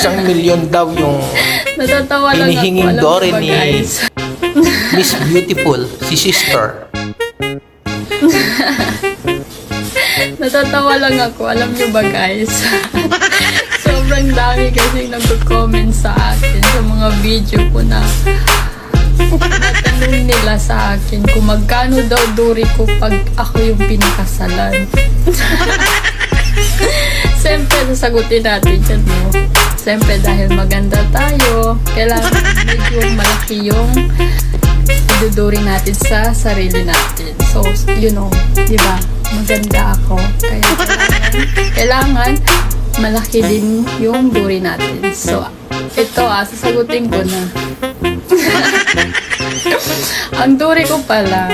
Isang milyon daw yung Natatawa lang ako. Hinihinging Alam Dory ba, ni- guys? Miss Beautiful, si sister. Natatawa lang ako. Alam niyo ba, guys? Sobrang dami kasi nagko-comment sa akin sa mga video ko na natanong nila sa akin kung magkano daw duri ko pag ako yung pinakasalan. Sasagutin natin yan, no? Siyempre, dahil maganda tayo, kailangan medyo malaki yung iduduri natin sa sarili natin. So, you know, di ba? Maganda ako. Kaya kailangan, kailangan malaki din yung duri natin. So, ito ah, sasagutin ko na. ang duri ko pala,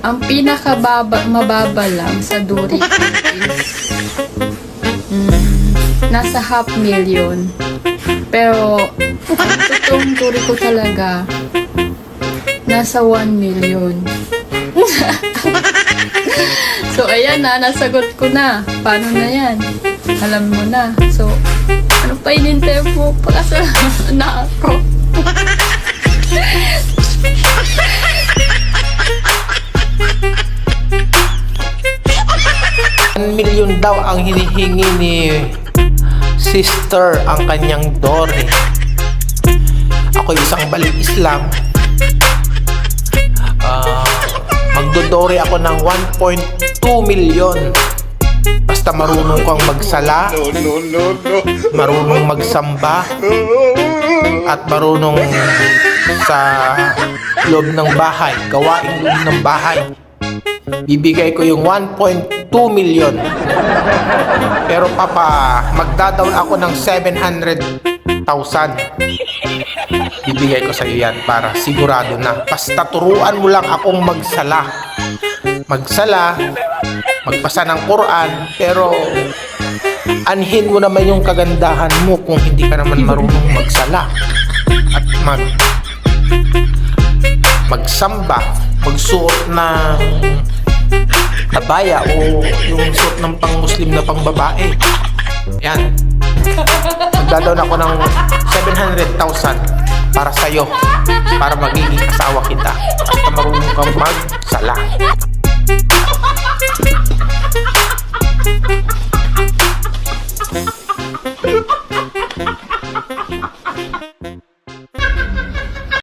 ang pinakababa, mababa lang sa duri is mm, nasa half million. Pero, totoong duri ko talaga, nasa 1 million. so, ayan na, nasagot ko na. Paano na yan? Alam mo na. So, ano pa inintay mo? Pakasal na ako. One milyon daw ang hinihingi ni sister ang kanyang Dory. Ako isang balik Islam. Ah, magdodori ako ng 1.2 milyon. Basta marunong kang magsala, No, no, no, no. marunong magsamba, at marunong sa loob ng bahay, gawain loob ng bahay. Bibigay ko yung 1.2 million. Pero papa, magdadaon ako ng 700,000. Bibigay ko sa iyo yan para sigurado na. Basta turuan mo lang akong magsala. Magsala, magbasa ng Quran, pero anhin mo naman yung kagandahan mo kung hindi ka naman marunong magsala at mag magsamba, magsuot ng abaya o yung suot ng pang-muslim na pang-babae. Yan. Magdadaon ako ng 700,000 para sa'yo. Para magiging asawa kita. Basta marunong kang magsala.